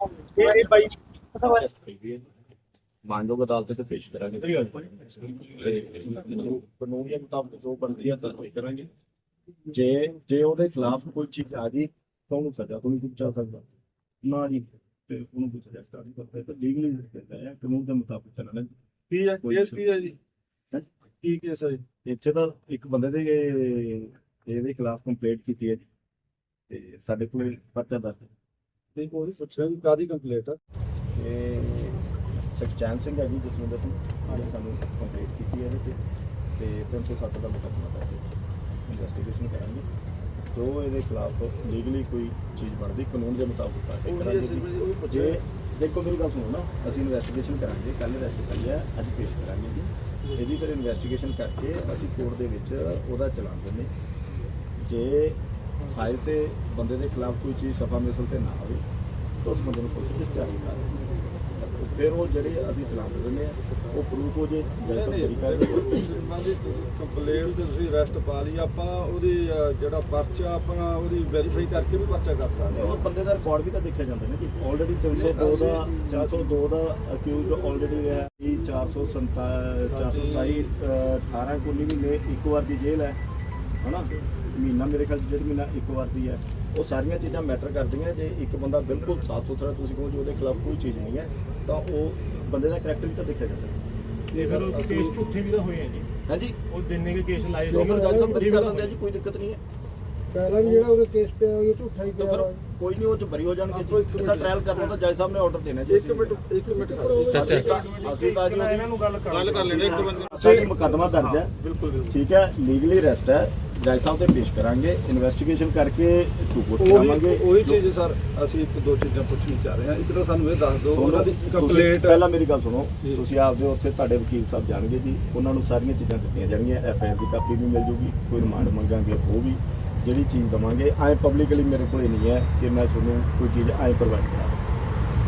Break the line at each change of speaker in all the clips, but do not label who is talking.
ਇਹ ਇਹ ਬਾਈ
ਮਾਨਯੋਗ ਅਦਾਲਤ ਤੇ ਪੇਸ਼ ਕਰਾਂਗੇ। ਤੇ ਕਾਨੂੰਨ ਦੇ ਮੁਤਾਬਕ ਜੋ ਬਣਦੀ ਹੈ ਤਾਂ ਕਰਾਂਗੇ। ਜੇ ਜੇ ਉਹਦੇ ਖਿਲਾਫ ਕੋਈ ਚੀਜ਼ ਆ ਗਈ ਤਾਂ ਉਹਨੂੰ ਸਜ਼ਾ ਤੋਂ ਨਹੀਂ ਬਚਾ ਸਕਦਾ। ਨਾ ਜੀ ਤੇ ਉਹਨੂੰ ਕੋਈ ਸਜ਼ਾ ਕਰ ਨਹੀਂ ਸਕਦਾ। ਤਾਂ ਲੀਗਲੀ ਕਹਿੰਦਾ ਹੈ ਕਾਨੂੰਨ ਦੇ ਮੁਤਾਬਕ ਚੱਲਣਾ
ਕੀ ਹੈ ਕੇਸ ਕੀ ਹੈ ਜੀ?
ਹੈਂ?
ਕੀ ਕੇਸ ਹੈ ਜੀ?
ਇੱਥੇ ਤਾਂ ਇੱਕ ਬੰਦੇ ਦੇ ਇਹਦੇ ਖਿਲਾਫ ਕੰਪਲੇਂਟ ਕੀਤੀ ਹੈ ਜੀ। ਤੇ ਸਾਡੇ ਕੋਲ ਪਰਚਾ ਦਰਜ ਹੈ।
ਤੇ ਉਹੀ ਪੁੱਛਿਆ ਵੀ ਕਾਦੀ ਕੰਪਲੀਟ ਹੈ
ਇਹ ਸਖਚੈਨ ਸਿੰਘ ਹੈ ਜੀ ਜਸਵਿੰਦਰ ਸਿੰਘ। ਜਿਹਨੇ ਸਾਨੂੰ ਕੰਪਲੀਟ ਕੀਤੀ ਹੈ ਇਹਦੇ ਤੇ ਤੇ 307 ਦਾ ਮੁਕੱਦਮਾ ਦਰਜ ਹੈ। ਇਨਵੈਸਟੀਗੇਸ਼ਨ ਕਰਾਂਗੇ। ਜੋ ਇਹਦੇ ਖਿਲਾਫ ਲੀਗਲੀ ਕੋਈ ਚੀਜ਼ ਬਣਦੀ ਕਾਨੂੰਨ ਦੇ ਮੁਤਾਬਕ ਕਾਰਵਾਈ ਕਰਾਂਗੇ। ਜੀ। ਦੇਖੋ ਮੇਰੀ ਗੱਲ ਸੁਣੋ ਨਾ ਅਸੀਂ ਇਨਵੈਸਟੀਗੇਸ਼ਨ ਕਰਾਂਗੇ ਕੱਲ ਅਰੈਸਟ ਕਰੀ ਹੈ ਅੱਜ ਪੇਸ਼ ਕਰਾਂਗੇ ਜੀ। ਇਹਦੀ ਫਿਰ ਇਨਵੈਸਟੀਗੇਸ਼ਨ ਕਰਕੇ ਅਸੀਂ ਕੋਰਟ ਦੇ ਵਿੱਚ ਉਹਦਾ ਚਲਾਨ ਦਿੰਦੇ। ਜੇ ਫਾਈਲ ਤੇ ਬੰਦੇ ਦੇ ਖਿਲਾਫ ਕੋਈ ਚੀਜ਼ ਸਫਾ ਮਿਸਲ ਤੇ ਨਾ ਹੋਵੇ ਤਾਂ ਉਸ ਬੰਦੇ ਨੂੰ ਪੁਲਿਸ ਚਾਰਜ ਕਰ ਫਿਰ ਉਹ ਜਿਹੜੇ ਅਸੀਂ ਚਲਾਨ ਦਿੰਦੇ ਆ ਉਹ ਪ੍ਰੂਫ ਹੋ ਜੇ ਜੈਸਾ ਤਰੀਕਾ
ਕੰਪਲੇਂਟ ਤੇ ਤੁਸੀਂ ਅਰੈਸਟ ਪਾ ਲਈ ਆਪਾਂ ਉਹਦੀ ਜਿਹੜਾ ਪਰਚਾ ਆਪਣਾ ਉਹਦੀ ਵੈਰੀਫਾਈ ਕਰਕੇ ਵੀ ਪਰਚਾ ਕਰ ਸਕਦੇ
ਉਹ ਬੰਦੇ ਦਾ ਰਿਕਾਰਡ ਵੀ ਤਾਂ ਦੇਖਿਆ ਜਾਂਦਾ ਨਾ ਜੀ। ਆਲਰੇਡੀ 302 ਦਾ 402 ਦਾ ਅਕਿਊਜ਼ ਆਲਰੇਡੀ ਹੈ। ਜੀ 427 427 18 ਕੁ ਮਹੀਨੇ ਇੱਕ ਵਾਰ ਦੀ ਜੇਲ੍ਹ ਹੈ। ਹਨਾ? ਮਹੀਨਾ ਮੇਰੇ ਖਿਆਲ ਡੇਢ ਮਹੀਨਾ ਇੱਕ ਵਾਰ ਦੀ ਹੈ ਉਹ ਸਾਰੀਆਂ ਚੀਜ਼ਾਂ ਮੈਟਰ ਕਰਦੀਆਂ। ਜੇ ਇੱਕ ਬੰਦਾ ਬਿਲਕੁਲ ਸਾਫ਼ ਸੁਥਰਾ ਤੁਸੀਂ ਕਹੋ ਜੀ ਉਹਦੇ ਖਿਲਾਫ ਕੋਈ ਚੀਜ਼ ਨਹੀਂ ਹੈ ਤਾਂ ਉਹ ਬੰਦੇ ਦਾ ਕਰੈਕਟਰ ਵੀ ਤਾਂ ਦੇਖਿਆ ਜਾਂਦਾ।
ਤੇ ਫਿਰ ਉਹ ਕੇਸ ਝੂਠੇ ਵੀ ਤਾਂ ਹੋਏ ਆ ਜੀ।
ਹਾਂਜੀ?
ਉਹ ਜਿੰਨੇ ਕੇ ਕੇਸ ਲਾਏ
ਜੋ ਗੱਲ ਸਭ
ਉਹ ਵੀ
ਕਰ
ਤਾਂ
ਲੈਂਦੇ ਆ ਜੀ ਕੋਈ ਦਿੱਕਤ ਨਹੀਂ ਹੈ।
ਪਹਿਲਾਂ ਵੀ ਜਿਹੜਾ ਉਹਦੇ ਕੇਸ ਪਿਆ ਉਹ ਝੂਠਾ ਹੀ
ਤਾਂ
ਪਿਆ
ਫਿਰ
ਵਾ।
ਕੋਈ ਨਹੀਂ ਉਹ ਚ ਬਰੀ ਹੋ ਜਾਣਗੇ ਜੀ। ਇਹਦਾ ਟ੍ਰਾਇਲ ਕਰਨਾ ਤਾਂ ਜੱਜ ਸਾਹਿਬ ਨੇ ਆਰਡਰ ਦੇਣਾ ਜੀ
ਇੱਕ ਮਿੰਟ ਇੱਕ ਮਿੰਟ
ਅਸੀਂ ਤਾਂ ਅਸੀਂ ਤਾਂ ਜੀ
ਇਹਨਾਂ ਨੂੰ ਗੱਲ ਕਰ
ਗੱਲ ਕਰ ਲੈਣੇ ਇੱਕ ਬੰਦੇ
ਸਾਡੀ ਮੁਕੱਦਮਾ ਦਰਜ ਹੈ।
ਬਿਲਕੁਲ ਬਿਲਕੁਲ।
ਠੀਕ ਹੈ ਲੀਗਲੀ ਅਰੈਸਟ ਹੈ। ਜੱਜ ਸਾਹਿਬ ਤੇ ਪੇਸ਼ ਕਰਾਂਗੇ। ਇਨਵੈਸਟੀਗੇਸ਼ਨ ਕਰਕੇ
ਉਹੀ
ਕਰਾਵਾਂਗੇ
ਉਹੀ ਚੀਜ਼ ਸਰ ਅਸੀਂ ਇੱਕ ਦੋ ਚੀਜ਼ਾਂ ਪੁੱਛਣੀ ਚਾਹ ਰਹੇ ਹਾਂ। ਇੱਕ ਤਾਂ ਸਾਨੂੰ ਇਹ ਦੱਸ ਦਿਓ ਉਹਨਾਂ ਦੀ ਕੰਪਲੇਂਟ
ਪਹਿਲਾਂ ਮੇਰੀ ਗੱਲ ਸੁਣੋ। ਤੁਸੀਂ ਆਪਦੇ ਉੱਥੇ ਤੁਹਾਡੇ ਵਕੀਲ ਸਾਹਿਬ ਜਾਣਗੇ ਜੀ। ਉਹਨਾਂ ਨੂੰ ਸਾਰੀਆਂ ਚੀਜ਼ਾਂ ਦਿੱਤੀਆਂ ਜਾਣਗੀਆਂ। ਐਫ ਆਈ ਆਰ ਦੀ ਕਾਪੀ ਵੀ ਮਿਲ ਜੂਗੀ। ਕੋਈ ਰਿਮਾਂਡ ਮੰਗਾਂਗੇ ਉਹ ਵੀ। ਜਿਹੜੀ ਚੀਜ਼ ਦਵਾਂਗੇ ਐ ਪਬਲਿਕਲੀ ਮੇਰੇ ਕੋਲੇ ਨਹੀਂ ਹੈ ਕਿ ਮੈਂ ਤੁਹਾਨੂੰ ਕੋਈ ਚੀਜ਼ ਐ ਪ੍ਰੋਵਾਈਡ ਕਰਾਂ।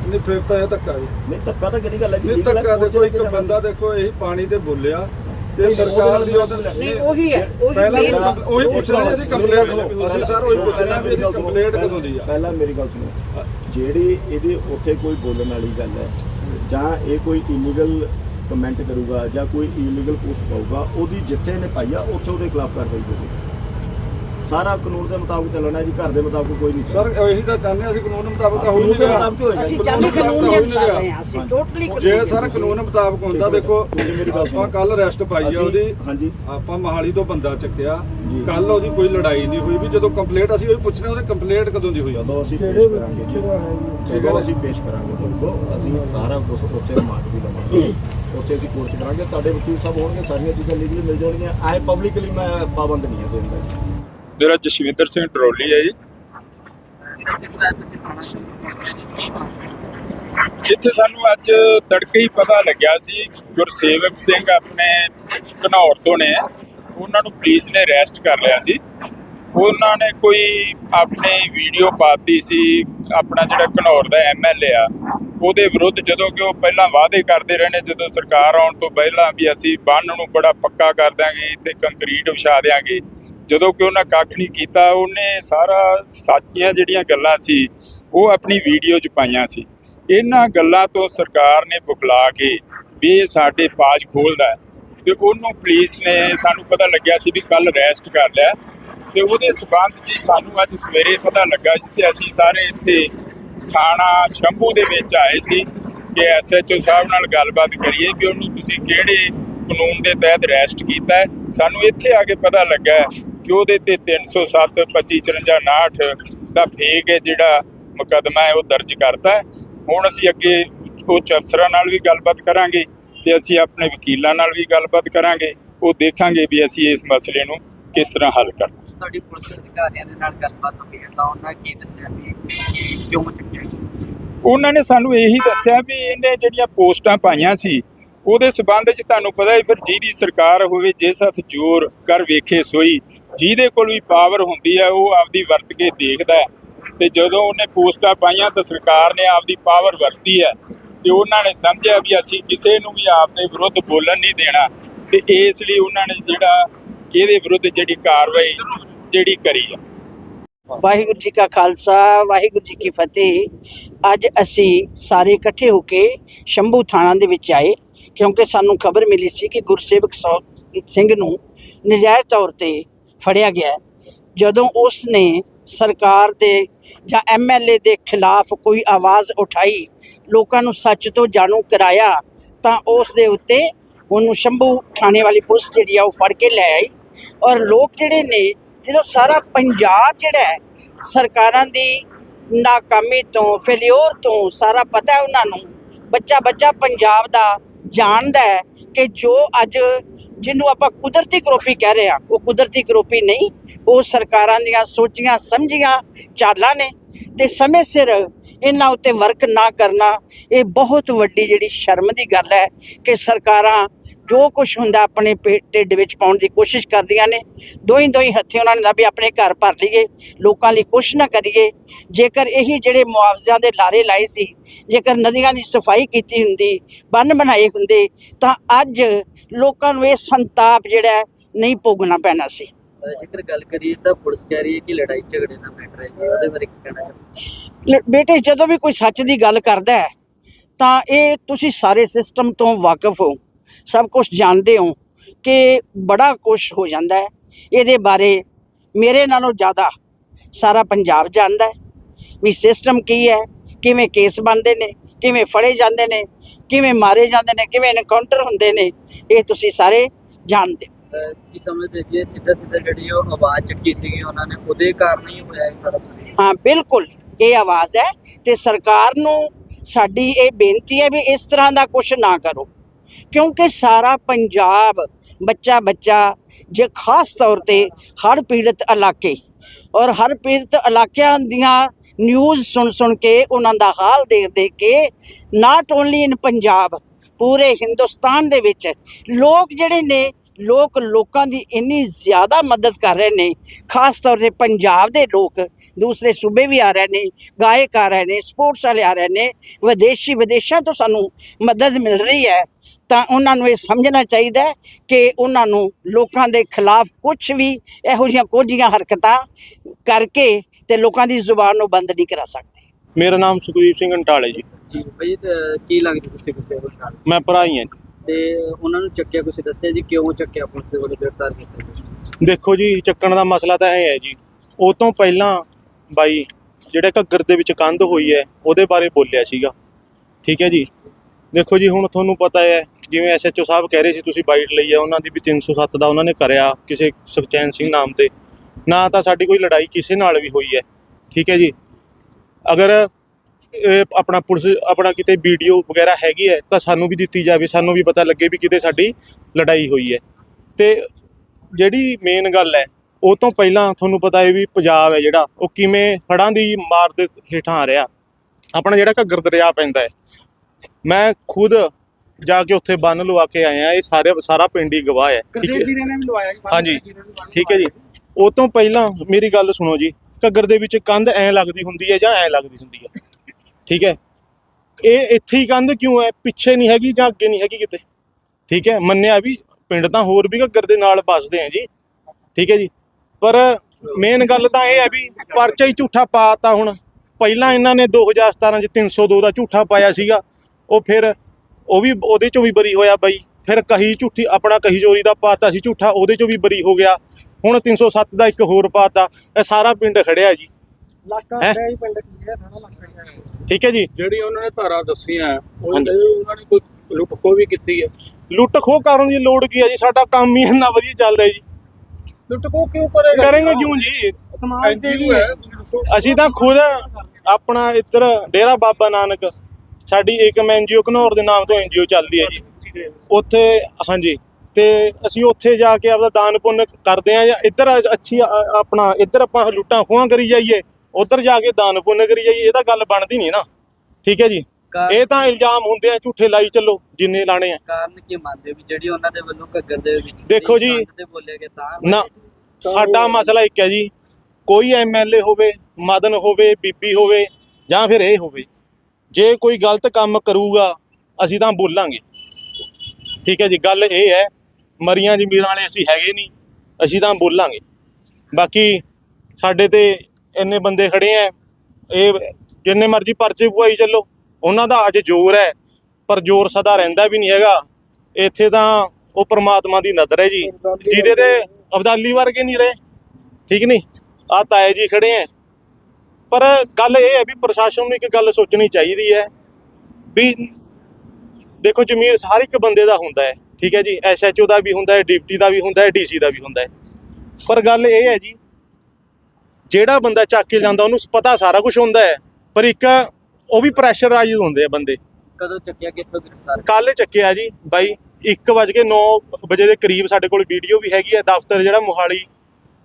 ਨਹੀਂ ਫਿਰ ਤਾਂ ਇਹ ਧੱਕਾ ਜੀ।
ਨਹੀਂ ਧੱਕਾ ਤਾਂ ਕਿਹੜੀ ਗੱਲ ਹੈ ਜੀ?
ਨਹੀਂ ਧੱਕਾ ਦੇਖੋ ਇੱਕ। ਬੰਦਾ ਦੇਖੋ ਇਹ ਪਾਣੀ ਤੇ ਬੋਲਿਆ। ਤੇ
ਨਹੀਂ,
ਸਰਕਾਰ ਦੀ
ਉਹਦੇ
ਉਹਦੇ
ਨਾਲ
ਨਹੀਂ ਉਹੀ ਹੈ ਉਹੀ
ਪਹਿਲਾਂ
ਮੇਰਾ-
ਉਹੀ ਪੁੱਛ ਰਹੇ ਹਾਂ ਅਸੀਂ ਕੰਪਲੇਂਟ ਅਸੀਂ ਸਰ ਉਹੀ ਪੁੱਛ ਰਹੇ ਹਾਂ ਵੀ ਇਹਦੀ ਕੰਪਲੇਂਟ ਕਦੋਂ ਦੀ ਆ।
ਪਹਿਲਾਂ ਮੇਰੀ ਗੱਲ ਸੁਣੋ। ਜਿਹੜੀ ਇਹਦੇ ਉੱਥੇ ਕੋਈ ਬੋਲਣ ਵਾਲੀ ਗੱਲ ਹੈ ਜਾਂ ਇਹ ਕੋਈ ਇਲੀਗਲ ਕਮੈਂਟ ਕਰੂਗਾ ਜਾਂ ਕੋਈ ਇਲੀਗਲ ਪੋਸਟ ਪਾਊਗਾ ਉਹਦੀ ਜਿੱਥੇ ਇਹਨੇ ਪਾਈ ਆ ਉੱਥੇ ਉਹਦੇ ਖਿਲਾਫ ਕਾਰਵਾਈ ਹੋਵੇਗੀ ਸਾਰਾ ਕਾਨੂੰਨ ਦੇ ਮੁਤਾਬਕ ਚੱਲਣਾ ਹੈ ਜੀ ਘਰ ਦੇ ਮੁਤਾਬਕ ਕੋਈ ਨਹੀਂ।
ਸਰ ਇਹੀ ਤਾਂ ਚਾਹੁੰਦੇ ਹਾਂ ਅਸੀਂ ਕਾਨੂੰਨ ਮੁਤਾਬਕ ਤਾਂ ਹੋ ਹੀ
ਕਾਨੂੰਨ
ਨਹੀਂ
ਦੇ
ਰਿਹਾ।
ਮੁਤਾਬਕ ਹੋਏਗਾ
ਅਸੀਂ। ਚਾਹੁੰਦੇ ਕਾਨੂੰਨ ਦੇ
ਹੋ ਹੀ
ਅਨੁਸਾਰ
ਰਿਹਾ।
ਹਾਂ ਅਸੀਂ ਟੋਟਲੀ
ਜੇ ਸਰ ਕਾਨੂੰਨ ਮੁਤਾਬਕ ਹੁੰਦਾ ਦੇਖੋ
ਤੁਸੀਂ ਮੇਰੀ ਗੱਲ ਸੁਣੋ।
ਆਪਾਂ ਕੱਲ ਅਰੈਸਟ ਪਾਈ ਆ ਉਹਦੀ।
ਹਾਂਜੀ।
ਆਪਾਂ ਮਹਾਲੀ ਤੋਂ ਬੰਦਾ ਚੱਕਿਆ। ਕੱਲ ਉਹਦੀ ਕੋਈ ਲੜਾਈ ਨਹੀਂ ਹੋਈ ਵੀ ਜਦੋਂ ਕੰਪਲੇਂਟ ਅਸੀਂ ਉਹੀ ਪੁੱਛਣਾ ਉਹਦੀ ਕੰਪਲੇਂਟ ਕਦੋਂ ਦੀ ਹੋਈ
ਜਦੋਂ ਅਸੀਂ ਪੇਸ਼ ਕਰਾਂਗੇ
ਹੈ
ਜਦੋਂ ਅਸੀਂ ਪੇਸ਼ ਕਰਾਂਗੇ ਤੁਹਾਨੂੰ ਅਸੀਂ ਸਾਰਾ ਕੁਝ ਉੱਥੇ ਰਿਮਾਂਡ ਵੀ ਲਵਾਂਗੇ। ਉੱਥੇ ਅਸੀਂ ਕੋਰਟ ਕਰਾਂਗੇ। ਤੁਹਾਡੇ ਵਕੀਲ ਸਾਹਿਬ ਹੋਣਗੇ ਸਾਰੀਆਂ ਚੀਜ਼ਾਂ ਲੀਗਲੀ ਮਿਲ ਜਾਣਗੀਆਂ। ਐ ਪਬਲਿਕਲੀ ਮੈਂ ਪਾਬੰਦ ਨਹੀਂ ਹੈ ਦੇਣ ਦਾ।
ਮੇਰਾ ਜਸ਼ਵਿੰਦਰ ਸਿੰਘ ਡਰੋਲੀ ਹੈ ਜੀ। ਇੱਥੇ ਸਾਨੂੰ ਅੱਜ ਤੜਕੇ ਹੀ ਪਤਾ ਲੱਗਿਆ ਸੀ ਗੁਰਸੇਵਕ ਸਿੰਘ ਆਪਣੇ ਘਨੌਰ ਤੋਂ ਨੇ। ਉਹਨਾਂ ਨੂੰ ਪੁਲਿਸ ਨੇ ਅਰੈਸਟ ਕਰ ਲਿਆ ਸੀ। ਉਹਨਾਂ ਨੇ ਕੋਈ ਆਪਣੀ ਵੀਡੀਓ ਪਾਤੀ ਸੀ ਆਪਣਾ ਜਿਹੜਾ ਘਨੌਰ ਦਾ ਐਮਐਲਏ ਆ ਉਹਦੇ ਵਿਰੁੱਧ ਜਦੋਂ ਕਿ ਉਹ ਪਹਿਲਾਂ ਵਾਅਦੇ ਕਰਦੇ ਰਹੇ ਨੇ ਜਦੋਂ ਸਰਕਾਰ ਆਉਣ ਤੋਂ ਪਹਿਲਾਂ ਵੀ ਅਸੀਂ ਬੰਨ ਨੂੰ ਬੜਾ ਪੱਕਾ ਕਰ ਦਾਂਗੇ ਇੱਥੇ ਕੰਕਰੀਟ ਵਿਛਾ ਦਿਆਂਗੇ। ਜਦੋਂ ਕਿ ਉਹਨਾਂ ਕੱਖ ਨਹੀਂ ਕੀਤਾ, ਉਹਨੇ ਸਾਰਾ ਸਾਚੀਆਂ ਜਿਹੜੀਆਂ ਗੱਲਾਂ ਸੀ, ਉਹ ਆਪਣੀ ਵੀਡੀਓ 'ਚ ਪਾਈਆਂ ਸੀ। ਇਹਨਾਂ ਗੱਲਾਂ ਤੋਂ ਸਰਕਾਰ ਨੇ ਬੁਖਲਾ ਕੇ ਵੀ ਇਹ ਸਾਡੇ ਪਾਜ ਖੋਲਦਾ ਹੈ ਤੇ ਉਹਨੂੰ ਪੁਲਿਸ ਨੇ ਸਾਨੂੰ ਪਤਾ ਲੱਗਿਆ ਸੀ ਵੀ ਕੱਲ ਅਰੈਸਟ ਕਰ ਲਿਆ ਤੇ ਉਹਦੇ ਸਬੰਧ 'ਚ ਸਾਨੂੰ ਅੱਜ ਸਵੇਰੇ ਪਤਾ ਲੱਗਾ ਸੀ ਤੇ ਅਸੀਂ ਸਾਰੇ ਇੱਥੇ ਥਾਣਾ ਸ਼ੰਭੂ ਦੇ ਵਿੱਚ ਆਏ ਸੀ ਕਿ ਐਸਐਚਓ ਸਾਹਿਬ ਨਾਲ ਗੱਲਬਾਤ ਕਰੀਏ ਵੀ ਉਹਨੂੰ ਤੁਸੀਂ ਕਿਹੜੇ ਕਾਨੂੰਨ ਦੇ ਤਹਿਤ ਅਰੈਸਟ ਕੀਤਾ ਹੈ। ਸਾਨੂੰ ਇੱਥੇ ਆ ਕੇ ਪਤਾ ਲੱਗਾ ਕਿ ਉਹਦੇ ਤੇ 307 2554 59 ਦਾ ਫੇਕ ਹੈ ਜਿਹੜਾ ਮੁਕੱਦਮਾ ਹੈ ਉਹ ਦਰਜ ਕਰਤਾ ਹੁਣ ਅਸੀਂ ਅੱਗੇ ਉੱਚ ਅਫਸਰਾਂ ਨਾਲ ਵੀ ਗੱਲਬਾਤ ਕਰਾਂਗੇ ਤੇ ਅਸੀਂ ਆਪਣੇ ਵਕੀਲਾਂ ਨਾਲ ਵੀ ਗੱਲਬਾਤ ਕਰਾਂਗੇ। ਉਹ ਦੇਖਾਂਗੇ ਵੀ ਅਸੀਂ ਇਸ ਮਸਲੇ ਨੂੰ ਕਿਸ ਤਰ੍ਹਾਂ ਹੱਲ ਕਰਨਾ।
ਤੁਹਾਡੀ ਪੁਲਿਸ ਅਧਿਕਾਰੀਆਂ ਦੇ ਨਾਲ ਗੱਲਬਾਤ ਹੋਈ ਹੈ ਤਾਂ ਉਹਨਾਂ ਕੀ ਦੱਸਿਆ ਵੀ ਕੀ ਕਿਉਂ ਚੱਕਿਆ ਸੀ?
ਉਹਨਾਂ ਨੇ ਸਾਨੂੰ ਇਹੀ ਦੱਸਿਆ ਵੀ ਇਹਨੇ ਜਿਹੜੀਆਂ ਪੋਸਟਾਂ ਪਾਈਆਂ ਸੀ ਉਹਦੇ ਸਬੰਧ 'ਚ ਤੁਹਾਨੂੰ ਪਤਾ ਹੈ ਫਿਰ ਜਿਹਦੀ ਸਰਕਾਰ ਹੋਵੇ ਜਿਸ ਹੱਥ ਜ਼ੋਰ ਕਰ ਵੇਖੇ ਸੋਈ ਜਿਹਦੇ ਕੋਲ ਵੀ ਪਾਵਰ ਹੁੰਦੀ ਹੈ ਉਹ ਆਪਦੀ ਵਰਤ ਕੇ ਦੇਖਦਾ ਹੈ। ਤੇ ਜਦੋਂ ਉਹਨੇ ਪੋਸਟਾਂ ਪਾਈਆਂ ਤਾਂ ਸਰਕਾਰ ਨੇ ਆਪਦੀ ਪਾਵਰ ਵਰਤੀ ਹੈ। ਤੇ ਉਹਨਾਂ ਨੇ ਸਮਝਿਆ ਵੀ ਅਸੀਂ ਕਿਸੇ ਨੂੰ ਵੀ ਆਪਦੇ ਵਿਰੁੱਧ ਬੋਲਣ ਨਹੀਂ ਦੇਣਾ। ਤੇ ਇਸ ਲਈ ਉਹਨਾਂ ਨੇ ਜਿਹੜਾ ਇਹਦੇ ਵਿਰੁੱਧ ਜਿਹੜੀ ਕਾਰਵਾਈ ਜਿਹੜੀ ਕਰੀ ਹੈ
ਵਾਹਿਗੁਰੂ ਜੀ ਕਾ ਖਾਲਸਾ, ਵਾਹਿਗੁਰੂ ਜੀ ਕੀ ਫਤਿਹ। ਅੱਜ ਅਸੀਂ ਸਾਰੇ ਇਕੱਠੇ ਹੋ ਕੇ ਸ਼ੰਭੂ ਥਾਣਾ ਦੇ ਵਿੱਚ ਆਏ, ਕਿਉਂਕਿ ਸਾਨੂੰ ਖਬਰ ਮਿਲੀ ਸੀ ਕਿ ਗੁਰਸੇਵਕ ਸੌ- ਸਿੰਘ ਨੂੰ ਨਜਾਇਜ਼ ਤੌਰ ਤੇ ਫੜਿਆ ਗਿਆ ਜਦੋਂ ਉਸ ਨੇ ਸਰਕਾਰ ਦੇ ਜਾਂ ਐਮਐਲਏ ਦੇ ਖਿਲਾਫ ਕੋਈ ਆਵਾਜ਼ ਉਠਾਈ, ਲੋਕਾਂ ਨੂੰ ਸੱਚ ਤੋਂ ਜਾਣੂ ਕਰਾਇਆ, ਤਾਂ ਉਸ ਦੇ ਉੱਤੇ ਉਹਨੂੰ ਸ਼ੰਭੂ ਥਾਣੇ ਵਾਲੀ ਪੁਲਿਸ ਜਿਹੜੀ ਆ ਉਹ ਫੜ ਕੇ ਲੈ ਆਈ। ਔਰ ਲੋਕ ਜਿਹੜੇ ਨੇ, ਜਦੋਂ ਸਾਰਾ ਪੰਜਾਬ ਜਿਹੜਾ ਹੈ, ਸਰਕਾਰਾਂ ਦੀ ਨਾਕਾਮੀ ਤੋਂ ਫੇਲਿਓਰ ਤੋਂ ਸਾਰਾ ਪਤਾ ਉਹਨਾਂ ਨੂੰ ਬੱਚਾ ਬੱਚਾ ਪੰਜਾਬ ਦਾ ਜਾਣਦਾ ਹੈ ਕਿ ਜੋ ਅੱਜ ਜਿਹਨੂੰ ਆਪਾਂ ਕੁਦਰਤੀ ਕਰੋਪੀ ਕਹਿ ਰਹੇ ਆ ਉਹ ਕੁਦਰਤੀ ਕਰੋਪੀ ਨਹੀਂ, ਉਹ ਸਰਕਾਰਾਂ ਦੀਆਂ ਸੋਚੀਆਂ, ਸਮਝੀਆਂ ਚਾਲਾਂ ਨੇ ਤੇ ਸਮੇਂ ਸਿਰ ਇਹਨਾਂ ਉੱਤੇ ਵਰਕ ਨਾ ਕਰਨਾ, ਇਹ ਬਹੁਤ ਵੱਡੀ ਜਿਹੜੀ ਸ਼ਰਮ ਦੀ ਗੱਲ ਹੈ ਕਿ ਸਰਕਾਰਾਂ ਜੋ ਕੁਝ ਹੁੰਦਾ ਆਪਣੇ ਪੇਟ ਢਿੱਡ ਵਿੱਚ ਪਾਉਣ ਦੀ ਕੋਸ਼ਿਸ਼ ਕਰਦੀਆਂ ਨੇ ਦੋਈ ਦੋਈ ਹੱਥੀ ਉਹਨਾਂ ਨੇ ਦਾ ਵੀ ਆਪਣੇ ਘਰ ਭਰ ਲਈਏ ਲੋਕਾਂ ਲਈ ਕੁਛ ਨਾ ਕਰੀਏ। ਜੇਕਰ ਇਹੀ ਜਿਹੜੇ ਮੁਆਵਜ਼ਿਆਂ ਦੇ ਲਾਰੇ ਲਾਏ ਸੀ ਜੇਕਰ ਨਦੀਆਂ ਦੀ ਸਫ਼ਾਈ ਕੀਤੀ ਹੁੰਦੀ ਬੰਨ ਬਣਾਏ ਹੁੰਦੇ ਤਾਂ ਅੱਜ ਲੋਕਾਂ ਨੂੰ ਇਹ ਸੰਤਾਪ ਜਿਹੜਾ ਨਹੀਂ ਭੋਗਣਾ ਪੈਣਾ ਸੀ।
ਜੇਕਰ ਗੱਲ ਕਰੀਏ ਤਾਂ ਪੁਲਿਸ ਕਹਿ ਰਹੀ ਹੈ ਕਿ ਲੜਾਈ ਝਗੜੇ ਦਾ ਮੈਟਰ ਹੈ ਜੀ ਉਹਦੇ ਬਾਰੇ ਕੀ ਕਹਿਣਾ ਚਾਹੁੰਦੇ
ਬੇਟੇ ਜਦੋਂ ਵੀ ਕੋਈ ਸੱਚ ਦੀ ਗੱਲ ਕਰਦਾ ਹੈ ਤਾਂ ਇਹ ਤੁਸੀਂ ਸਾਰੇ ਸਿਸਟਮ ਤੋਂ ਵਾਕਿਫ ਹੋ। ਸਭ ਕੁਝ ਜਾਣਦੇ ਹੋ ਕਿ ਬੜਾ ਕੁਝ ਹੋ ਜਾਂਦਾ ਹੈ। ਇਹਦੇ ਬਾਰੇ ਮੇਰੇ ਨਾਲੋਂ ਜ਼ਿਆਦਾ ਸਾਰਾ ਪੰਜਾਬ ਜਾਣਦਾ ਹੈ। ਵੀ ਸਿਸਟਮ ਕੀ ਹੈ ਕਿਵੇਂ ਕੇਸ ਬਣਦੇ ਨੇ ਕਿਵੇਂ ਫੜੇ ਜਾਂਦੇ ਨੇ ਕਿਵੇਂ ਮਾਰੇ ਜਾਂਦੇ ਨੇ ਕਿਵੇਂ ਐਨਕਾਊਂਟਰ ਹੁੰਦੇ ਨੇ ਇਹ ਤੁਸੀਂ ਸਾਰੇ ਜਾਣਦੇ ਹੋ।
ਕੀ ਸਮਝਦੇ ਜੀ ਸਿੱਧਾ ਸਿੱਧਾ ਜਿਹੜੀ ਉਹ ਆਵਾਜ਼ ਚੱਕੀ ਸੀਗੀ ਉਹਨਾਂ ਨੇ ਉਹਦੇ ਕਾਰਨ ਹੀ ਹੋਇਆ ਇਹ ਸਾਰਾ
ਹਾਂ ਬਿਲਕੁਲ। ਇਹ ਆਵਾਜ਼ ਹੈ ਤੇ ਸਰਕਾਰ ਨੂੰ ਸਾਡੀ ਇਹ ਬੇਨਤੀ ਹੈ ਵੀ ਇਸ ਤਰ੍ਹਾਂ ਦਾ ਕੁਝ ਨਾ ਕਰੋ। ਕਿਉਂਕਿ ਸਾਰਾ ਪੰਜਾਬ ਬੱਚਾ ਬੱਚਾ ਜੇ ਖਾਸ ਤੌਰ ਤੇ ਹੜ੍ਹ ਪੀੜਤ ਇਲਾਕੇ ਔਰ ਹਰ ਪੀੜਤ ਇਲਾਕਿਆਂ ਦੀਆਂ ਨਿਊਜ਼ ਸੁਣ ਸੁਣ ਕੇ ਉਹਨਾਂ ਦਾ ਹਾਲ ਦੇਖ ਦੇਖ ਕੇ ਨਾਟ ਓਨਲੀ ਇਨ ਪੰਜਾਬ, ਪੂਰੇ ਹਿੰਦੁਸਤਾਨ ਦੇ ਵਿੱਚ ਲੋਕ ਜਿਹੜੇ ਨੇ ਲੋਕ ਲੋਕਾਂ ਦੀ ਇੰਨੀ ਜ਼ਿਆਦਾ ਮਦਦ ਕਰ ਰਹੇ ਨੇ ਖਾਸ ਤੌਰ ਤੇ ਪੰਜਾਬ ਦੇ ਲੋਕ ਦੂਸਰੇ ਸੂਬੇ ਵੀ ਆ ਰਹੇ ਨੇ ਗਾਇਕ ਆ ਰਹੇ ਨੇ ਸਪੋਰਟਸ ਵਾਲੇ ਆ ਰਹੇ ਨੇ ਵਿਦੇਸ਼ੀ ਵਿਦੇਸ਼ਾਂ ਤੋਂ ਸਾਨੂੰ ਮਦਦ ਮਿਲ ਰਹੀ ਹੈ ਤਾਂ ਉਹਨਾਂ ਨੂੰ ਇਹ ਸਮਝਣਾ ਚਾਹੀਦਾ ਹੈ ਕਿ ਉਹਨਾਂ ਨੂੰ ਲੋਕਾਂ ਦੇ ਖਿਲਾਫ ਕੁਝ ਵੀ ਇਹੋ ਜਿਹੀਆਂ ਕੋਝੀਆਂ ਹਰਕਤਾਂ ਕਰਕੇ ਤੇ ਲੋਕਾਂ ਦੀ ਜ਼ੁਬਾਨ ਨੂੰ ਬੰਦ ਨਹੀਂ ਕਰਾ ਸਕਦੇ।
ਮੇਰਾ ਨਾਮ ਸੁਖਦੀਪ ਸਿੰਘ ਅੰਟਾਲੇ ਜੀ।
ਜੀ ਭਾਈ ਕੀ ਲੱਗਦਾ ਤੁਸੀਂ ਕਿਸੇ ਨਾਲ?
ਮੈਂ ਭਰਾ ਹੀ ਹਾਂ ਜੀ।
ਤੇ ਉਹਨਾਂ ਨੂੰ ਚੱਕਿਆ ਕੁਛ ਦੱਸਿਆ ਜੀ? ਕਿਉਂ ਚੱਕਿਆ ਪੁਲਿਸ ਦੇ ਵੱਲੋਂ ਗ੍ਰਿਫਤਾਰ ਕੀਤਾ
ਦੇਖੋ ਜੀ, ਚੱਕਣ ਦਾ ਮਸਲਾ ਤਾਂ ਇਹ ਹੈ ਜੀ। ਉਹ ਤੋਂ ਪਹਿਲਾਂ ਬਾਈ ਜਿਹੜੇ ਘੱਗਰ ਦੇ ਵਿੱਚ ਕੰਧ ਹੋਈ ਹੈ, ਉਹਦੇ ਬਾਰੇ ਬੋਲਿਆ ਸੀਗਾ। ਠੀਕ ਹੈ ਜੀ? ਦੇਖੋ ਜੀ, ਹੁਣ ਤੁਹਾਨੂੰ ਪਤਾ ਹੈ, ਜਿਵੇਂ ਐਸਐਚਓ ਸਾਹਿਬ ਕਹਿ ਰਹੇ ਸੀ, ਤੁਸੀਂ ਬਾਈਟ ਲਈ ਹੈ, ਉਹਨਾਂ ਦੀ ਵੀ 307 ਦਾ ਉਹਨਾਂ ਨੇ ਕਰਿਆ, ਕਿਸੇ ਸੁਖਚੈਨ ਸਿੰਘ ਨਾਮ ਤੇ। ਨਾ ਤਾਂ ਸਾਡੀ ਕੋਈ ਲੜਾਈ ਕਿਸੇ ਨਾਲ ਵੀ ਹੋਈ ਹੈ। ਠੀਕ ਹੈ ਜੀ? ਅਗਰ ਆਪਣਾ ਪੁਲਿਸ ਆਪਣਾ ਕਿਤੇ ਵੀਡੀਓ ਵਗੈਰਾ ਹੈਗੀ ਹੈ ਤਾਂ ਸਾਨੂੰ ਵੀ ਦਿੱਤੀ ਜਾਵੇ ਸਾਨੂੰ ਵੀ ਪਤਾ ਲੱਗੇ ਵੀ ਕਿਤੇ ਸਾਡੀ ਲੜਾਈ ਹੋਈ ਹੈ। ਤੇ ਜਿਹੜੀ ਮੇਨ ਗੱਲ ਹੈ ਉਹ ਤੋਂ ਪਹਿਲਾਂ ਤੁਹਾਨੂੰ ਪਤਾ ਹੈ ਵੀ ਪੰਜਾਬ ਹੈ ਜਿਹੜਾ ਉਹ ਕਿਵੇਂ ਹੜ੍ਹਾਂ ਦੀ ਮਾਰ ਦੇ ਹੇਠਾਂ ਆ ਰਿਹਾ। ਆਪਣਾ ਜਿਹੜਾ ਘੱਗਰ ਦਰਿਆ ਪੈਂਦਾ ਹੈ ਮੈਂ ਖੁਦ ਜਾ ਕੇ ਉੱਥੇ ਬੰਨ ਲਵਾ ਕੇ ਆਇਆ ਇਹ ਸਾਰੇ ਸਾਰਾ ਪਿੰਡ ਹੀ ਗਵਾਹ ਹੈ ਠੀਕ ਹੈ। ਹਾਂਜੀ ਠੀਕ ਹੈ ਜੀ। ਉਹ ਤੋਂ ਪਹਿਲਾਂ ਮੇਰੀ ਗੱਲ ਸੁਣੋ ਜੀ ਘੱਗਰ ਦੇ ਵਿੱਚ ਕੰਧ ਐ ਲੱਗਦੀ ਹੁੰਦੀ ਹੈ ਜਾਂ ਐ ਲੱਗਦੀ ਹੁੰਦੀ ਹੈ? ਠੀਕ ਹੈ? ਇਹ ਇੱਥੇ ਹੀ ਕੰਧ ਕਿਉਂ ਹੈ? ਪਿੱਛੇ ਨਹੀਂ ਹੈਗੀ ਜਾਂ ਅੱਗੇ ਨਹੀਂ ਹੈਗੀ ਕਿਤੇ? ਠੀਕ ਹੈ? ਮੰਨਿਆ ਵੀ ਪਿੰਡ ਤਾਂ ਹੋਰ ਵੀ ਘੱਗਰ ਦੇ ਨਾਲ ਵੱਸਦੇ ਆ ਜੀ। ਠੀਕ ਹੈ ਜੀ? ਪਰ ਮੇਨ ਗੱਲ ਤਾਂ ਇਹ ਹੈ ਵੀ ਪਰਚਾ ਹੀ ਝੂਠਾ ਪਾਤਾ ਹੁਣ। ਪਹਿਲਾਂ ਇਹਨਾਂ ਨੇ 2017 ਚ 302 ਦਾ ਝੂਠਾ ਪਾਇਆ ਸੀਗਾ। ਉਹ ਫਿਰ ਉਹ ਵੀ ਉਹਦੇ ਚੋਂ ਵੀ ਬਰੀ ਹੋਇਆ ਬਾਈ। ਫਿਰ ਕਹੀ ਝੂਠੀ, ਆਪਣਾ ਕਹੀ ਚੋਰੀ ਦਾ ਪਾਤਾ ਸੀ ਝੂਠਾ, ਉਹਦੇ ਚੋਂ ਵੀ ਬਰੀ ਹੋ ਗਿਆ। ਹੁਣ 307 ਦਾ ਇੱਕ ਹੋਰ ਪਾਤਾ ਇਹ ਸਾਰਾ ਪਿੰਡ ਖੜਿਆ ਜੀ। ਹੈਂ?
ਹੈ ਪਿੰਡ ਕੀ ਥਾਣਾ ਹੈ।
ਠੀਕ ਹੈ ਜੀ।
ਜਿਹੜੀ ਉਹਨਾਂ ਨੇ ਧਾਰਾ ਦੱਸੀਆਂ ਉਹ
ਹਾਂਜੀ।
ਉਹਨਾਂ ਨੇ ਕੋਈ ਲੁੱਟ ਖੋਹ ਵੀ ਕੀਤੀ ਹੈ?
ਲੁੱਟ ਖੋਹ ਕਰਨ ਦੀ ਲੋੜ ਕੀ ਹੈ ਜੀ? ਸਾਡਾ ਕੰਮ ਹੀ ਇੰਨਾ ਵਧੀਆ ਚੱਲਦਾ ਜੀ।
ਲੁੱਟ ਖੋਹ ਕਿਉਂ ਕਰੇਗਾ?
ਕਰਾਂਗੇ ਕਿਉਂ ਜੀ?
ਸਮਾਜ ਦੇ ਵੀ
NGO
ਹੈ।
ਹੈ
ਅਸੀਂ ਤਾਂ ਖੁਦ ਆਪਣਾ ਇੱਧਰ ਡੇਰਾ ਬਾਬਾ ਨਾਨਕ ਸਾਡੀ ਏਕਮ ਐਨਜੀਓ ਘਨੌਰ ਦੇ ਨਾਮ ਤੋਂ ਐਨਜੀਓ ਚੱਲਦੀ ਹੈ ਜੀ। ਉੱਥੇ ਹਾਂਜੀ। ਤੇ ਅਸੀਂ ਉੱਥੇ ਜਾ ਕੇ ਆਪਦਾ ਦਾਨ ਪੁੰਨ ਕਰਦੇ ਆ ਜਾਂ ਇੱਧਰ ਅ- ਅੱਛੀ ਅ- ਆਪਣਾ ਇੱਧਰ ਆਪਾਂ ਲੁੱਟਾਂ ਖੋਹਾਂ ਕਰੀ ਜਾਈਏ। ਉੱਧਰ ਜਾ ਕੇ ਦਾਨ ਪੁੰਨ ਕਰੀ ਜਾਈਏ ਇਹ ਤਾਂ ਗੱਲ ਬਣਦੀ ਨਹੀਂ ਨਾ। ਠੀਕ ਹੈ ਜੀ? ਇਹ ਤਾਂ ਇਲਜ਼ਾਮ ਹੁੰਦੇ ਆ ਝੂਠੇ ਲਾਈ ਚੱਲੋ ਜਿੰਨੇ ਲਾਣੇ ਆ।
ਕਾਰਨ ਕੀ ਮੰਨਦੇ ਵੀ ਜਿਹੜੀ ਉਹਨਾਂ ਦੇ ਵੱਲੋਂ ਘੱਗਰ ਦੇ ਵਿੱਚ
ਦੇਖੋ ਜੀ, ਨਾ ਸਾਡਾ ਮਸਲਾ ਇੱਕ ਹੈ ਜੀ ਕੋਈ ਐਮਐਲਏ ਹੋਵੇ ਮਦਨ ਹੋਵੇ ਬੀਬੀ ਹੋਵੇ ਜਾਂ ਫਿਰ ਇਹ ਹੋਵੇ ਜੇ ਕੋਈ ਗਲਤ ਕੰਮ ਕਰੂਗਾ ਅਸੀਂ ਤਾਂ ਬੋਲਾਂਗੇ। ਠੀਕ ਹੈ ਜੀ ਗੱਲ ਇਹ ਹੈ ਮਰੀਆਂ ਜ਼ਮੀਰਾਂ ਵਾਲੇ ਅਸੀਂ ਹੈਗੇ ਨਹੀਂ ਅਸੀਂ ਤਾਂ ਬੋਲਾਂਗੇ। ਬਾਕੀ ਸਾਡੇ ਤੇ ਇੰਨੇ ਬੰਦੇ ਖੜੇ ਆ ਇਹ ਜਿੰਨੇ ਮਰਜ਼ੀ ਪਰਚੇ ਪਵਾਈ ਚੱਲੋ। ਉਹਨਾਂ ਦਾ ਅੱਜ ਜ਼ੋਰ ਹੈ ਪਰ ਜ਼ੋਰ ਸਦਾ ਰਹਿੰਦਾ ਵੀ ਨਹੀਂ ਹੈਗਾ। ਇੱਥੇ ਤਾਂ ਉਹ ਪ੍ਰਮਾਤਮਾ ਦੀ ਨਜ਼ਰ ਹੈ ਜੀ। ਜਿਹਦੇ ਤੇ ਅਬਦਾਲੀ ਵਰਗੇ ਨਹੀਂ ਰਹੇ। ਠੀਕ ਨਹੀਂ? ਆ ਤਾਏ ਜੀ ਖੜੇ ਆ ਪਰ ਗੱਲ ਇਹ ਹੈ ਵੀ ਪ੍ਰਸ਼ਾਸਨ ਨੂੰ ਇੱਕ ਗੱਲ ਸੋਚਣੀ ਚਾਹੀਦੀ ਹੈ ਵੀ ਦੇਖੋ ਜ਼ਮੀਰ ਹਰ ਇੱਕ ਬੰਦੇ ਦਾ ਹੁੰਦਾ ਹੈ ਠੀਕ ਹੈ ਜੀ। ਐਸਐਚਓ ਦਾ ਵੀ ਹੁੰਦਾ ਹੈ ਡਿਪਟੀ ਦਾ ਵੀ ਹੁੰਦਾ ਹੈ ਡੀਸੀ ਦਾ ਵੀ ਹੁੰਦਾ ਹੈ ਪਰ ਗੱਲ ਇਹ ਹੈ ਜੀ ਜਿਹੜਾ ਬੰਦਾ ਚੱਕ ਕੇ ਜਾਂਦਾ ਉਹਨੂੰ ਪਤਾ ਸਾਰਾ ਕੁਝ ਹੁੰਦਾ ਹੈ ਪਰ ਇੱਕ ਉਹ ਵੀ ਪ੍ਰੈਸ਼ਰਾਈਜ਼ ਹੁੰਦੇ ਆ ਬੰਦੇ।
ਕਦੋਂ ਚੱਕਿਆ ਕਿੱਥੋਂ ਗ੍ਰਿਫਤਾਰ
ਕੱਲ ਚੱਕਿਆ ਜੀ ਬਾਈ 1:09 ਵਜੇ ਦੇ ਕਰੀਬ ਸਾਡੇ ਕੋਲ ਵੀਡੀਓ ਵੀ ਹੈਗੀ ਹੈ ਦਫ਼ਤਰ ਜਿਹੜਾ ਮੋਹਾਲੀ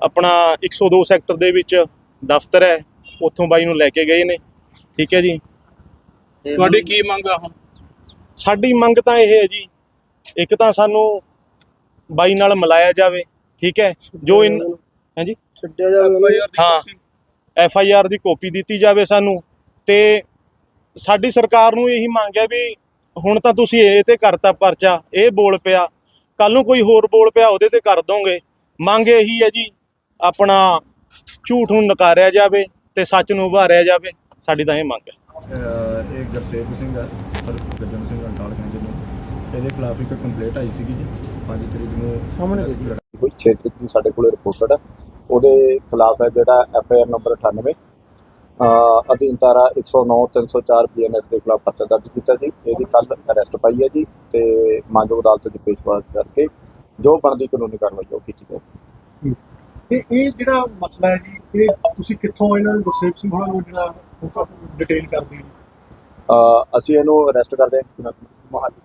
ਆਪਣਾ 102 ਸੈਕਟਰ ਦੇ ਵਿੱਚ ਦਫ਼ਤਰ ਹੈ ਉੱਥੋਂ ਬਾਈ ਨੂੰ ਲੈ ਕੇ ਗਏ ਨੇ ਠੀਕ ਹੈ ਜੀ।
ਤੁਹਾਡੀ ਕੀ ਮੰਗ ਆ ਹੁਣ?
ਸਾਡੀ ਮੰਗ ਤਾਂ ਇਹ ਹੈ ਜੀ ਇੱਕ ਤਾਂ ਸਾਨੂੰ ਬਾਈ ਨਾਲ ਮਿਲਾਇਆ ਜਾਵੇ ਠੀਕ ਹੈ ਜੋ ਇਨ ਹਾਂਜੀ?
ਛੱਡਿਆ ਜਾਵੇ
ਹਾਂ। ਐਫ ਆਈ ਆਰ ਦੀ ਕਾਪੀ ਦਿੱਤੀ ਜਾਵੇ ਸਾਨੂੰ। ਤੇ ਸਾਡੀ ਸਰਕਾਰ ਨੂੰ ਇਹੀ ਮੰਗ ਹੈ ਵੀ ਹੁਣ ਤਾਂ ਤੁਸੀਂ ਇਹ ਤੇ ਕਰਤਾ ਪਰਚਾ ਇਹ ਬੋਲ ਪਿਆ। ਕੱਲ ਨੂੰ ਕੋਈ ਹੋਰ ਬੋਲ ਪਿਆ ਉਹਦੇ ਤੇ ਕਰ ਦੋਗੇ। ਮੰਗ ਇਹੀ ਹੈ ਜੀ ਆਪਣਾ ਝੂਠ ਨੂੰ ਨਕਾਰਿਆ ਜਾਵੇ ਤੇ ਸੱਚ ਨੂੰ ਉਭਾਰਿਆ ਜਾਵੇ। ਸਾਡੀ ਤਾਂ ਇਹ ਮੰਗ ਹੈ।
ਅਹ ਇਹ ਗੁਰਸੇਵ ਸਿੰਘ ਹੈ ਸਰ ਗੱਜਨ ਸਿੰਘ ਅੰਟਾਲ ਕਹਿੰਦੇ ਨੇ। ਇਹਦੇ ਖਿਲਾਫ ਇੱਕ ਕੰਪਲੇਂਟ ਆਈ ਸੀਗੀ ਜੀ 5 ਤਰੀਕ ਨੂੰ ਸਾਹਮਣੇ
ਕੋਈ 6 ਤਰੀਕ ਦੀ ਸਾਡੇ ਕੋਲ ਰਿਪੋਰਟਡ ਹੈ ਉਹਦੇ ਖਿਲਾਫ ਹੈ ਜਿਹੜਾ ਐਫ ਆਈ ਆਰ ਨੰਬਰ 98 ਅ ਅਧੀਨ ਧਾਰਾ 109 304 ਬੀਐਨਐਸ ਦੇ ਖਿਲਾਫ ਪਰਚਾ ਦਰਜ ਕੀਤਾ ਜੀ। ਇਹਦੀ ਕੱਲ ਅਰੈਸਟ ਪਾਈ ਹੈ ਜੀ ਤੇ ਮਾਨਯੋਗ ਅਦਾਲਤ ਵਿੱਚ ਪੇਸ਼ਵਾਰ ਕਰਕੇ ਜੋ ਬਣਦੀ ਕਾਨੂੰਨੀ ਕਾਰਵਾਈ ਉਹ ਕੀਤੀ ਜਾਊਗੀ।
ਤੇ ਇਹ ਜਿਹੜਾ ਮਸਲਾ ਹੈ ਜੀ ਇਹ ਤੁਸੀਂ ਕਿੱਥੋਂ ਇਹਨਾਂ ਨੂੰ ਗੁਰਸੇਵ ਸਿੰਘ ਹੋਣਾ ਨੂੰ ਜਿਹੜਾ ਡਿਟੇਲ ਕਰਦੇ ਹੋ
ਅਸੀਂ ਇਹਨੂੰ ਅਰੈਸਟ ਕਰਦੇ ਹਾਂ। ਮਹਾਲੀ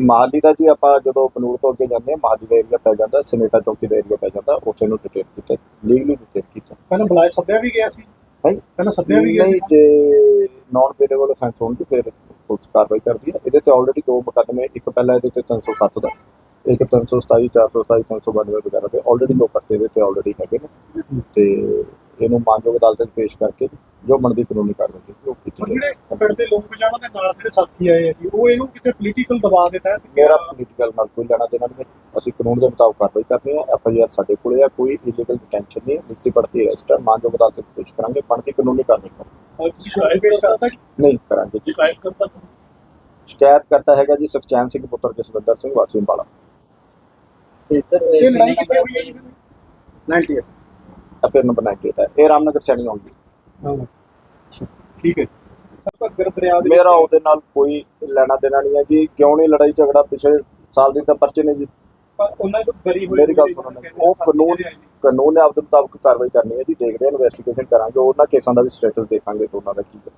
ਮਹਾਲੀ ਦਾ ਜੀ ਆਪਾਂ ਜਦੋਂ ਬਨੂੜ ਤੋਂ ਅੱਗੇ ਜਾਂਦੇ ਹਾਂ ਮਹਾਲੀ ਦਾ ਏਰੀਆ ਪੈ ਜਾਂਦਾ ਸਨੇਟਾ ਚੌਕੀ ਦਾ ਏਰੀਆ ਪੈ ਜਾਂਦਾ ਉੱਥੇ ਨੂੰ ਡਿਟੇਲ ਕੀਤਾ ਲੀਗਲੀ ਡਿਟੇਲ ਕੀਤਾ।
ਪਹਿਲਾਂ ਬੁਲਾਇਆ ਸੱਦਿਆ ਵੀ ਗਿਆ ਸੀ?
ਹਾਂਜੀ।
ਪਹਿਲਾਂ ਸੱਦਿਆ ਵੀ ਗਿਆ
ਨਹੀਂ
ਸੀ?
ਜੇ ਨਾਨ ਪੇਡੇਬਲ ਅਫੈਂਸ ਹੋਣ ਦੀ ਫਿਰ ਪੁਲਿਸ ਕਾਰਵਾਈ ਕਰਦੀ ਹੈ। ਇਹਦੇ ਤੇ ਆਲਰੇਡੀ ਦੋ ਮੁਕੱਦਮੇ ਇੱਕ ਪਹਿਲਾ ਇਹਦੇ ਤੇ 307 ਦਾ ਇੱਕ 327 427 392 ਵਗੈਰਾ ਦੇ ਆਲਰੇਡੀ ਦੋ ਪਰਚੇ ਇਹਦੇ ਤੇ ਆਲਰੇਡੀ ਹੈਗੇ ਨੇ। ਤੇ ਇਹਨੂੰ ਮਾਨਯੋਗ ਅਦਾਲਤ ਵਿੱਚ ਪੇਸ਼ ਕਰਕੇ ਜੋ ਬਣਦੀ ਕਾਨੂੰਨੀ ਕਾਰਵਾਈ ਉਹ ਕੀਤੀ
ਜਿਹੜੇ ਪਿੰਡ ਲੋਕ ਜਾਣਾ ਦੇ ਨਾਲ ਜਿਹੜੇ ਸਾਥੀ ਆਏ ਆ ਜੀ ਉਹ ਇਹਨੂੰ ਕਿਤੇ ਪੋਲੀਟੀਕਲ ਦਬਾਅ ਦਿੱਤਾ
ਮੇਰਾ ਪੋਲੀਟੀਕਲ ਨਾਲ ਕੋਈ ਲੈਣਾ ਦੇਣਾ ਨਹੀਂ ਅਸੀਂ ਕਾਨੂੰਨ ਦੇ ਮੁਤਾਬਕ ਕਾਰਵਾਈ ਕਰਦੇ ਆ ਐਫ ਆਈ ਆਰ ਸਾਡੇ ਕੋਲੇ ਆ ਕੋਈ ਇਲੀਗਲ ਡਿਟੈਂਸ਼ਨ ਨਹੀਂ ਲਿਖਤੀ ਪੜਤੀ ਰਜਿਸਟਰ ਮਾਨਯੋਗ ਅਦਾਲਤ ਵਿੱਚ ਪੇਸ਼ ਕਰਾਂਗੇ ਬਣਦੀ ਕਾਨੂੰਨੀ ਕਾਰਵਾਈ ਕਰਾਂਗੇ।
ਸ਼ਿਕਾਇਤ ਕਰਦਾ
ਨਹੀਂ
ਸ਼ਿਕਾਇਤ ਕਰਤਾ
ਹੈਗਾ ਜੀ ਸੁਖਚੈਨ ਸਿੰਘ ਪੁੱਤਰ ਜਸਵਿੰਦਰ ਸਿੰਘ ਵਾਸੀ ਅੰਬਾਲਾ।
ਤੇ ਸਰ ਇਹ ਲੜਾਈ ਕਿੱਥੇ ਹੋਈ ਹੈ
98 अफेयर नंबर नाइनटी
एट है ये रामनगर सैनी ਆਉਂਗੀ
ਮੇਰਾ ਉਹਦੇ ਨਾਲ ਕੋਈ ਲੈਣਾ ਦੇਣਾ ਨਹੀਂ ਹੈ ਜੀ। ਕਿਉਂ ਨਹੀਂ ਲੜਾਈ ਝਗੜਾ ਪਿਛਲੇ ਸਾਲ ਦੀ ਤਾਂ ਪਰਚੇ ਨੇ ਜੀ। ਮੇਰੀ ਗੱਲ ਸੁਣਨ ਉਹ ਕਾਨੂੰਨ ਕਾਨੂੰਨ ਨੇ ਆਪਦੇ ਮੁਤਾਬਕ ਕਾਰਵਾਈ ਕਰਨੀ ਹੈ ਜੀ। ਦੇਖਦੇ ਹਾਂ ਇਨਵੈਸਟੀਗੇਸ਼ਨ ਕਰਾਂਗੇ। ਉਹਨਾਂ ਕੇਸਾਂ ਦਾ ਵੀ ਸਟੇਟਸ ਦੇਖਾਂਗੇ ਉਹਨਾਂ ਦਾ ਕੀ ਹੈ।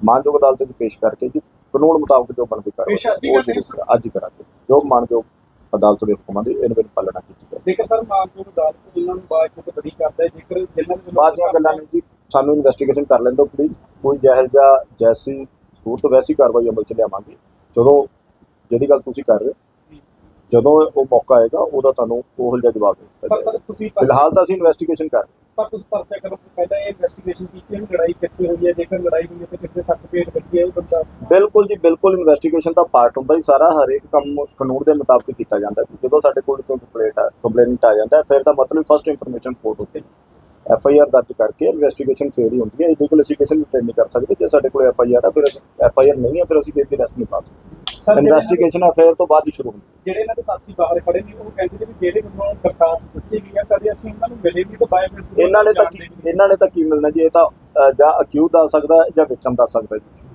ਮਾਨਯੋਗ ਅਦਾਲਤ ਵਿੱਚ ਪੇਸ਼ ਕਰਕੇ ਜੀ। ਕਾਨੂੰਨ ਮੁਤਾਬਕ ਜੋ ਬਣਦੀ ਕਾਰਵਾਈ ਉਹ ਅੱਜ ਕਰਾਂਗੇ। ਜੋ ਮਾਨਯੋਗ ਅਦਾਲਤ ਦੇ ਹੁਕਮਾਂ ਦੀ ਇਹਨਾਂ ਵਿੱਚ ਪਾਲਣਾ ਕੀਤੀ ਜਾਵੇ।
ਜੇਕਰ ਸਰ ਮਾਨਯੋਗ ਅਦਾਲਤ ਜਿਨ੍ਹਾਂ ਨੂੰ ਬਾਅਦ ਵਿੱਚ ਬਰੀ ਕਰਦਾ ਹੈ ਜੇਕਰ ਜਿਨ੍ਹਾਂ ਦੇ
ਬਾਅਦ ਦੀਆਂ ਗੱਲਾਂ ਨਹੀਂ ਜੀ ਸਾਨੂੰ ਇਨਵੈਸਟੀਗੇਸ਼ਨ ਕਰ ਲੈਣ ਦਿਓ ਪਲੀਜ਼ ਕੋਈ ਜਹਿਲ ਜਾਂ ਜੈਸੀ ਸੂਰਤ ਵੈਸੀ ਕਾਰਵਾਈ ਅਮਲ ਚ ਲਿਆਵਾਂਗੇ। ਜਦੋਂ ਜਿਹੜੀ ਗੱਲ ਤੁਸੀਂ ਕਰ ਰਹੇ ਜਦੋਂ ਉਹ ਮੌਕਾ ਆਏਗਾ ਉਹਦਾ ਤੁਹਾਨੂੰ ਉਹ ਜਿਹਾ ਜਵਾਬ
ਤੁਸੀਂ
ਫਿਲਹਾਲ ਤਾਂ ਅਸੀਂ ਇਨਵੈਸਟੀਗੇਸ਼ਨ ਕਰ ਰਹੇ
ਪਰ ਤੁਸੀਂ ਪਰਚਾ ਕਰਨ ਪਹਿਲਾਂ ਇਹ ਇਨਵੈਸਟੀਗੇਸ਼ਨ ਕੀਤੀ ਹੈ ਲੜਾਈ ਕਿੱਥੇ ਹੋਈ ਹੈ? ਜੇਕਰ ਲੜਾਈ ਹੋਈ ਹੈ ਤੇ ਕਿੱਥੇ ਸੱਟ ਪੇਟ ਵੱਜੀ ਹੈ ਉਹ ਬੰਦਾ?
ਬਿਲਕੁਲ ਜੀ, ਬਿਲਕੁਲ ਇਨਵੈਸਟੀਗੇਸ਼ਨ ਦਾ ਪਾਰਟ ਹੁੰਦਾ ਹੀ ਸਾਰਾ, ਹਰੇਕ ਕੰਮ ਕਾਨੂੰਨ ਦੇ ਮੁਤਾਬਕ ਕੀਤਾ ਜਾਂਦਾ ਜਦੋਂ ਸਾਡੇ ਕੋਲ ਕੋਈ ਕੰਪਲੇਂਟ ਆ ਕੰਪਲੇਂਟ ਆ ਜਾਂਦਾ, ਫਿਰ ਦਾ ਮਤਲਬ ਫਸਟ ਇਨਫੋਰਮੇਸ਼ਨ ਰਿਪੋਰਟ ਹੁੰਦੀ ਐਫ ਆਈ ਆਰ ਦਰਜ ਕਰਕੇ ਇਨਵੈਸਟੀਗੇਸ਼ਨ ਫੇਰ ਹੀ ਹੁੰਦੀ ਹੈ। ਇਲੀਗਲ ਅਸੀਂ ਕਿਸੇ ਨੂੰ ਟ੍ਰੇਨ ਨਹੀਂ ਕਰ ਸਕਦੇ। ਜੇ ਸਾਡੇ ਕੋਲ ਐਫ ਆਈ ਆਰ ਆ ਫਿਰ ਐਫ ਆਈ ਆਰ ਨਹੀਂ ਹੈ ਫਿਰ ਅਸੀਂ ਕਿਸੇ ਦੀ ਰੈਸਟ ਨਹੀਂ ਪਾ ਸਕਦੇ। ਇਨਵੈਸਟੀਗੇਸ਼ਨ ਅਫੇਅਰ ਤੋਂ ਬਾਅਦ ਹੀ ਸ਼ੁਰੂ ਹੁੰਦੀ ਹੈ।
ਜਿਹੜੇ ਇਹਨਾਂ ਦੇ ਸਾਥੀ ਬਾਹਰ ਖੜੇ ਨੇ ਉਹ ਕਹਿੰਦੇ ਨੇ ਵੀ ਜਿਹੜੇ ਵੱਲੋਂ ਦਰਖਾਸਤ ਦਿੱਤੀ ਗਈ ਹੈ ਕਦੇ ਅਸੀਂ ਉਹਨਾਂ ਨੂੰ ਮਿਲੇ ਵੀ ਤਾਂ ਬਾਇਓਮੈਸ
ਇਹਨਾਂ ਨੇ ਤਾਂ ਕੀ ਇਹਨਾਂ ਨੇ ਤਾਂ ਕੀ ਮਿਲਣਾ ਜੀ? ਇਹ ਤਾਂ ਜਾਂ ਅਕਿਊਜ਼ ਦੱਸ ਸਕਦਾ ਹੈ ਜਾਂ ਵਿਕਟਮ ਦੱਸ ਸਕਦਾ ਜੀ।